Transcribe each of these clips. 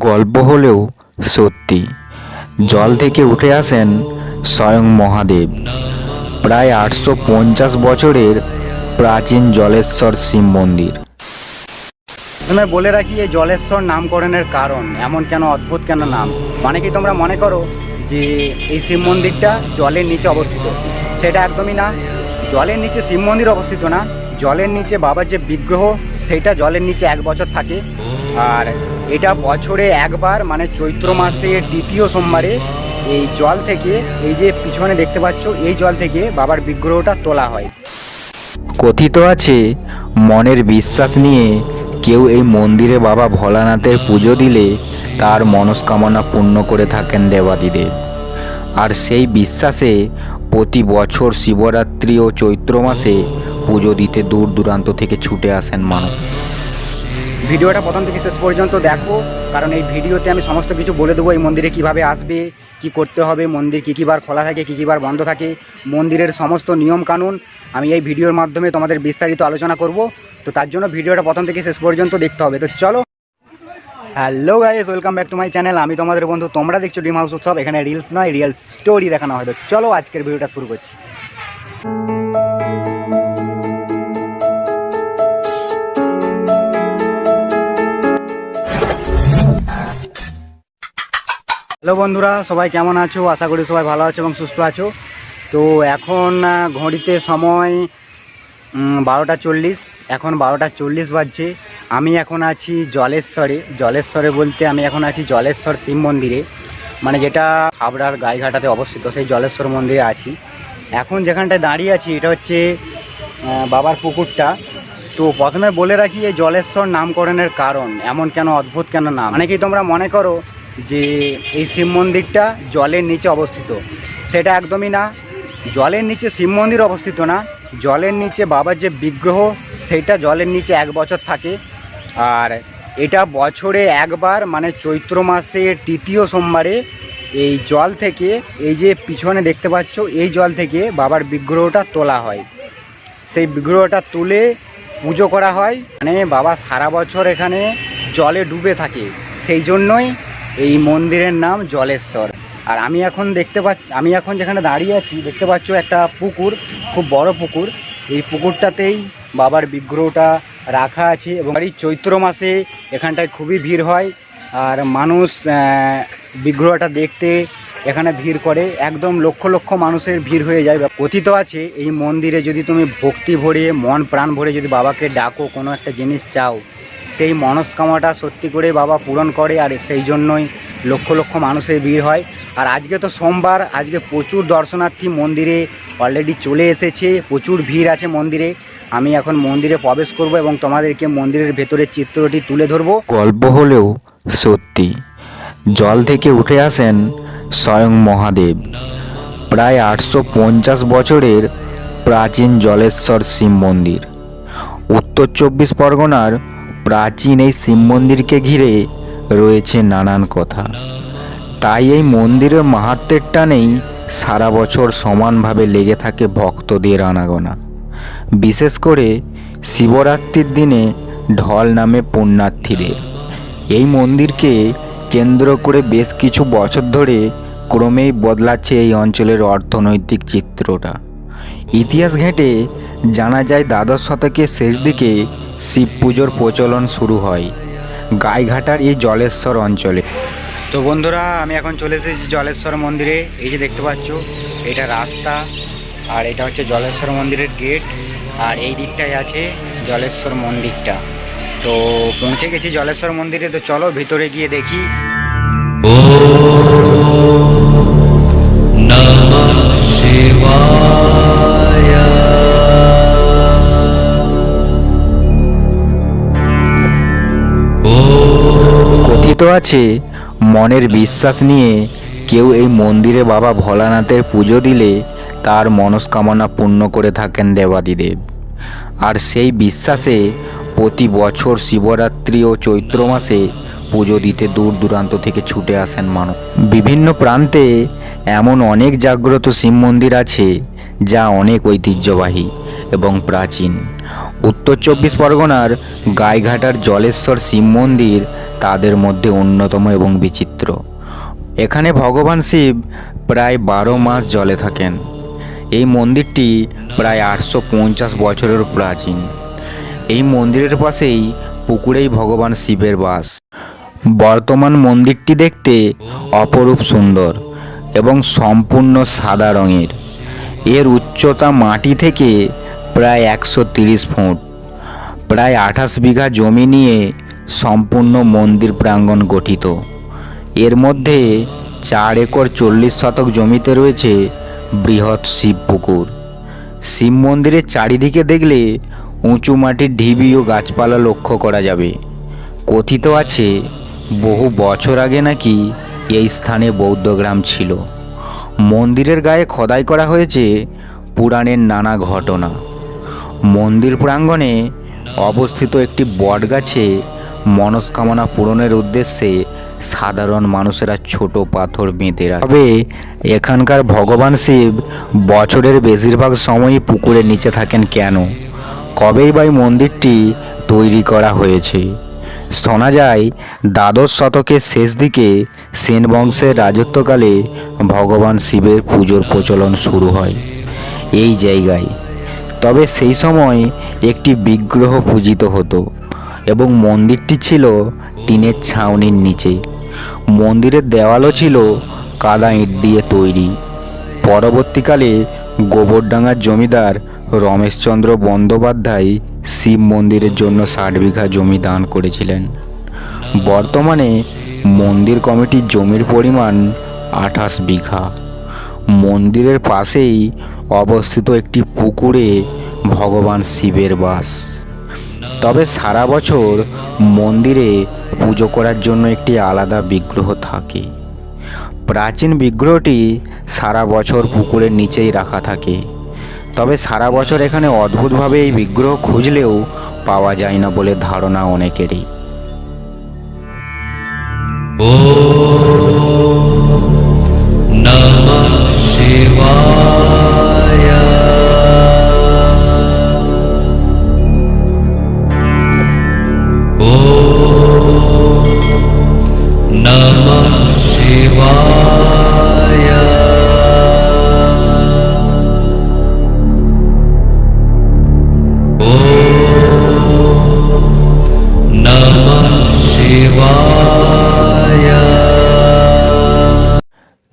গল্প হলেও সত্যি। জল থেকে উঠে আসেন স্বয়ং মহাদেব। প্রায় আটশো পঞ্চাশ বছরের প্রাচীন জলেশ্বর শিব মন্দির। প্রথমে বলে রাখি, এই জলেশ্বর নামকরণের কারণ, এমন কেন, অদ্ভুত কেন নাম? মানে কি তোমরা মনে করো যে এই শিব মন্দিরটা জলের নিচে অবস্থিত? সেটা একদমই না। জলের নিচে শিব মন্দির অবস্থিত না। জলের নিচে বাবার যে বিগ্রহ, সেটা জলের নিচে এক বছর থাকে। আর এটা বছরে একবার মানে চৈত্র মাসের দ্বিতীয় সোমবারে এই জল থেকে, এই যে পিছনে দেখতে পাচ্ছ, এই জল থেকে বাবার বিগ্রহটা তোলা হয়। কথিত আছে, মনের বিশ্বাস নিয়ে কেউ এই মন্দিরে বাবা ভোলানাথের পুজো দিলে তার মনস্কামনা পূর্ণ করে থাকেন দেবাদিদেব। আর সেই বিশ্বাসে প্রতি বছর শিবরাত্রি ও চৈত্র মাসে পুজো দিতে দূর দূরান্ত থেকে ছুটে আসেন মানুষ ভিডিওটা প্রথম থেকে শেষ পর্যন্ত দেখো, কারণ এই ভিডিওতে আমি সমস্ত কিছু বলে দেবো, এই মন্দিরে কীভাবে আসবে, কি করতে হবে, মন্দির কী বার খোলা থাকে, কী কী বার বন্ধ থাকে, মন্দিরের সমস্ত নিয়ম কানুন আমি এই ভিডিওর মাধ্যমে তোমাদের বিস্তারিত আলোচনা করব। তো তার জন্য ভিডিওটা প্রথম থেকে শেষ পর্যন্ত দেখতে হবে। তো চলো। Hello guys welcome back to my channel আমি তোমাদের বন্ধু, তোমরা দেখছ ডিম হাউস উৎসব। এখানে রিলস নয় রিয়েল স্টোরি দেখানো হয়। তো চলো আজকের ভিডিওটা শুরু করছি। হ্যালো বন্ধুরা, সবাই কেমন আছো? আশা করি সবাই ভালো আছো এবং সুস্থ আছো। তো এখন ঘড়িতে সময় বারোটা চল্লিশ। এখন বারোটা চল্লিশ বাজছে। আমি এখন আছি জলেশ্বরে। জলেশ্বরে বলতে আমি এখন আছি জলেশ্বর শিব মন্দিরে। মানে যেটা হাবড়ার গাইঘাটাতে অবস্থিত, সেই জলেশ্বর মন্দিরে আছি। এখন যেখানটায় দাঁড়িয়ে আছি, এটা হচ্ছে বাবার পুকুরটা। তো প্রথমে বলে রাখি, এই জলেশ্বর নামকরণের কারণ। এমন কেন, অদ্ভুত কেন নাম? কি তোমরা মনে করো যে এই শিব মন্দিরটা জলের নিচে অবস্থিত। সেটা একদমই না। জলের নিচে শিব মন্দির অবস্থিত না। জলের নিচে বাবার যে বিগ্রহ, সেটা জলের নিচে এক বছর থাকে। আর এটা বছরে একবার মানে চৈত্র মাসের তৃতীয় সোমবারে এই জল থেকে, এই যে পিছনে দেখতে পাচ্ছ, এই জল থেকে বাবার বিগ্রহটা তোলা হয়। সেই বিগ্রহটা তুলে পুজো করা হয়। মানে বাবা সারা বছর এখানে জলে ডুবে থাকে। সেই জন্যই এই মন্দিরের নাম জলেশ্বর। আর আমি এখন দেখতে পাচ্ছি, আমি এখন যেখানে দাঁড়িয়ে আছি, দেখতে পাচ্ছ একটা পুকুর, খুব বড় পুকুর। এই পুকুরটাতেই বাবার বিগ্রহটা রাখা আছে এবং এই চৈত্র মাসে এখানটায় খুবই ভিড় হয়। আর মানুষ বিগ্রহটা দেখতে এখানে ভিড় করে। একদম লক্ষ লক্ষ মানুষের ভিড় হয়ে যায়। কথিত আছে, এই মন্দিরে যদি তুমি ভক্তি ভরে, মন প্রাণ ভরে যদি বাবাকে ডাকো, কোনো একটা জিনিস চাও সেই মনস্কামনাটা সত্যি করে বাবা পূরণ করে আর সেই জন্যই লক্ষ লক্ষ মানুষের ভিড় হয়। আর আজকে তো সোমবার, আজকে প্রচুর দর্শনার্থী মন্দিরে অলরেডি চলে এসেছে, প্রচুর ভিড় আছে মন্দিরে। আমি এখন মন্দিরে প্রবেশ করব এবং তোমাদেরকে মন্দিরের ভেতরের চিত্রটি তুলে ধরবো। গল্প হলেও সত্যি। জল থেকে উঠে আসেন স্বয়ং মহাদেব। প্রায় আটশো পঞ্চাশ বছরের প্রাচীন জলেশ্বর শিব মন্দির। উত্তর চব্বিশ পরগনার প্রাচীন এই শিব মন্দিরকে ঘিরে রয়েছে নানান কথা। তাই এই মন্দিরের মাহাত্মের টানেই সারা বছর সমানভাবে লেগে থাকে ভক্তদের আনাগোনা। বিশেষ করে শিবরাত্রির দিনে ঢল নামে পুণ্যার্থীদের। এই মন্দিরকে কেন্দ্র করে বেশ কিছু বছর ধরে ক্রমেই বদলাচ্ছে এই অঞ্চলের অর্থনৈতিক চিত্রটা। ইতিহাস ঘেঁটে জানা যায় দ্বাদশ শতকের শেষ দিকে শিব পুজোর প্রচলন শুরু হয় গাইঘাটার এই জলেশ্বর অঞ্চলে। তো বন্ধুরা আমি এখন চলে এসেছি জলেশ্বর মন্দিরে। এই যে দেখতে পাচ্ছ এটা রাস্তা আর এটা হচ্ছে জলেশ্বর মন্দিরের গেট আর এই দিকটাই আছে জলেশ্বর মন্দিরটা। তো পৌঁছে গেছি জলেশ্বর মন্দিরে তো চলো ভিতরে গিয়ে দেখি। কথিত আছে। মনের বিশ্বাস নিয়ে কেউ এই মন্দিরে বাবা ভোলানাথের পুজো দিলে তার মনস্কামনা পূর্ণ করে থাকেন দেবাদিদেব। আর সেই বিশ্বাসে প্রতি বছর শিবরাত্রি ও চৈত্র মাসে পুজো দিতে দূর দূরান্ত থেকে ছুটে আসেন মানুষ। বিভিন্ন প্রান্তে এমন অনেক জাগ্রত শিব মন্দির আছে যা অনেক ঐতিহ্যবাহী এবং প্রাচীন। উত্তর চব্বিশ পরগনার গাইঘাটার জলেশ্বর শিব মন্দির তাদের মধ্যে অন্যতম এবং বিচিত্র। এখানে ভগবান শিব প্রায় বারো মাস জলে থাকেন। এই মন্দিরটি প্রায় আটশো পঞ্চাশ বছরের প্রাচীন। এই মন্দিরের পাশেই পুকুরেই ভগবান শিবের বাস। বর্তমান মন্দিরটি দেখতে অপরূপ সুন্দর এবং সম্পূর্ণ সাদা রঙের। এর উচ্চতা মাটি থেকে প্রায় একশো তিরিশ ফুট। প্রায় আঠাশ বিঘা জমি নিয়ে সম্পূর্ণ মন্দির প্রাঙ্গণ গঠিত। এর মধ্যে চার একর চল্লিশ শতক জমিতে রয়েছে বৃহৎ শিব পুকুর। শিব মন্দিরের চারিদিকে দেখলে উঁচু মাটির ঢিবি ও গাছপালা লক্ষ্য করা যাবে। কথিত আছে, বহু বছর আগে নাকি এই স্থানে বৌদ্ধগ্রাম ছিল। মন্দিরের গায়ে খোদাই করা হয়েছে পুরাণের নানা ঘটনা। মন্দির প্রাঙ্গণে অবস্থিত একটি বটগাছে মনস্কামনা পূরণের উদ্দেশ্যে সাধারণ মানুষেরা ছোট পাথর বেঁধে রাখে। তবে এখানকার ভগবান শিব বছরের বেশিরভাগ সময়ই পুকুরের নিচে থাকেন কেন? কবেই বা মন্দিরটি তৈরি করা হয়েছে? শোনা যায়, দ্বাদশ শতকের শেষ দিকে সেন বংশের রাজত্বকালে ভগবান শিবের পুজোর প্রচলন শুরু হয় এই জায়গায়। তবে সেই সময় একটি বিগ্রহ পূজিত হতো। এবং মন্দিরটি ছিল টিনের ছাউনির নিচে। মন্দিরের দেওয়ালও ছিল কাদা ইট দিয়ে তৈরি। পরবর্তীকালে গোবরডাঙ্গার জমিদার রমেশচন্দ্র বন্দ্যোপাধ্যায় শিব মন্দিরের জন্য ষাট বিঘা জমি দান করেছিলেন। বর্তমানে মন্দির কমিটির জমির পরিমাণ আঠাশ বিঘা। মন্দিরের পাশেই অবস্থিত একটি পুকুরে ভগবান শিবের বাস। তবে সারা বছর মন্দিরে পুজো করার জন্য একটি আলাদা বিগ্রহ থাকে। প্রাচীন বিগ্রহটি সারা বছর পুকুরের নিচেই রাখা থাকে। তবে সারা বছর এখানে অদ্ভুতভাবে এই বিগ্রহ খুঁজলেও পাওয়া যায় না বলে ধারণা অনেকেরই। ও নম শিবা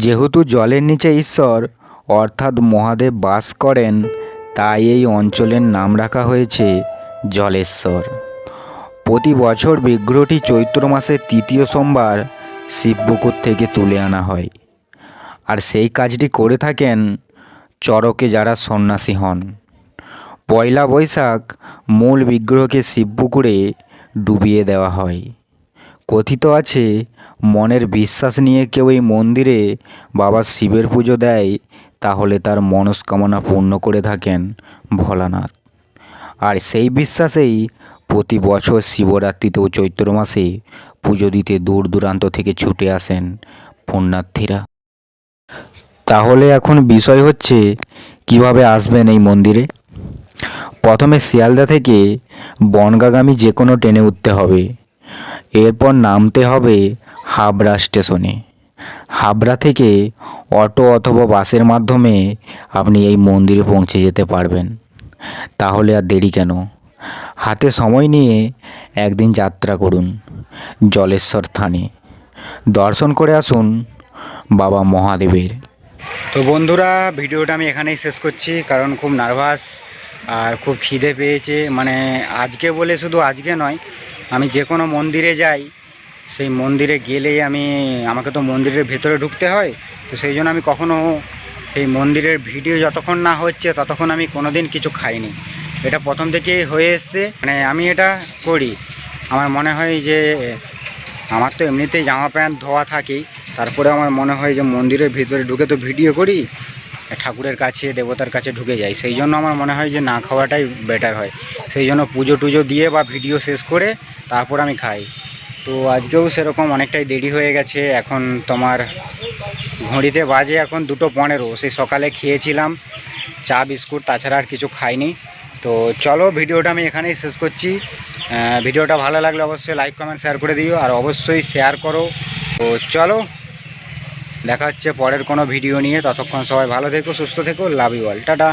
যেহেতু জলের নিচে ঈশ্বর, অর্থাৎ মহাদেব বাস করেন, তাই এই অঞ্চলের নাম রাখা হয়েছে জলেশ্বর। প্রতি বছর বিগ্রহটি চৈত্র মাসের তৃতীয় সোমবার শিবপুকুর থেকে তুলে আনা হয়। আর সেই কাজটি করে থাকেন চরকে যারা সন্ন্যাসী হন। পয়লা বৈশাখ মূল বিগ্রহকে শিবপুকুরে ডুবিয়ে দেওয়া হয়। কথিত আছে, মনের বিশ্বাস নিয়ে কেউ এই মন্দিরে বাবা শিবের পুজো দেয়, তাহলে তার মনস্কামনা পূর্ণ করে থাকেন ভোলানাথ। আর সেই বিশ্বাসেই প্রতি বছর শিবরাত্রিতেও চৈত্র মাসে পুজো দিতে দূর দূরান্ত থেকে ছুটে আসেন পুণ্যার্থীরা। তাহলে এখন বিষয় হচ্ছে, কীভাবে আসবেন এই মন্দিরে? প্রথমে শিয়ালদা থেকে বনগাগামী যে কোনো ট্রেনে উঠতে হবে। এরপর নামতে হবে হাবড়া স্টেশনে। হাবড়া থেকে অটো অথবা বাসের মাধ্যমে আপনি এই মন্দিরে পৌঁছে যেতে পারবেন। তাহলে আর দেরি কেন? হাতে সময় নিয়ে একদিন যাত্রা করুন, জলেশ্বর থানে। দর্শন করে আসুন বাবা মহাদেবের। তো বন্ধুরা, ভিডিওটা আমি এখানেই শেষ করছি, কারণ খুব নার্ভাস। আর খুব খিদে পেয়েছে মানে আজকে বলে শুধু আজকে নয়, আমি যে কোনো মন্দিরে যাই, সেই মন্দিরে গেলেই আমি, আমাকে তো মন্দিরের ভেতরে ঢুকতে হয়, তো সেই জন্য আমি কখনো সেই মন্দিরের ভিডিও যতক্ষণ না হচ্ছে, ততক্ষণ আমি কোনোদিন কিছু খাইনি। এটা প্রথম থেকেই হয়ে এসছে মানে আমি এটা করি। আমার মনে হয় যে, আমার তো এমনিতেই জামা প্যান্ট ধোয়া থাকেই তারপরে আমার মনে হয় যে মন্দিরের ভিতরে ঢুকে তো ভিডিও করি ঠাকুরের কাছে, দেবতার কাছে ঢুকে যায়। সেই জন্য আমার মনে হয় যে না খাওয়াটাই বেটার হয়। সেই জন্য পুজো টুজো দিয়ে বা ভিডিও শেষ করে তারপর আমি খাই। তো আজকেও সেরকম অনেকটাই দেরি হয়ে গেছে। এখন তোমার ঘড়িতে বাজে এখন দুটো পনেরো। সেই সকালে খেয়েছিলাম চা, বিস্কুট, তাছাড়া আর কিছু খাইনি। তো চলো ভিডিওটা আমি এখানেই শেষ করছি। ভিডিওটা ভালো লাগলে অবশ্যই লাইক কমেন্ট শেয়ার করে দিও। আর অবশ্যই শেয়ার করো। তো চলো দেখা হচ্ছে পরের কোনো ভিডিও নিয়ে। ততক্ষণ সবাই ভালো থেকো, সুস্থ থেকো লাভ ইউ অল টাটা।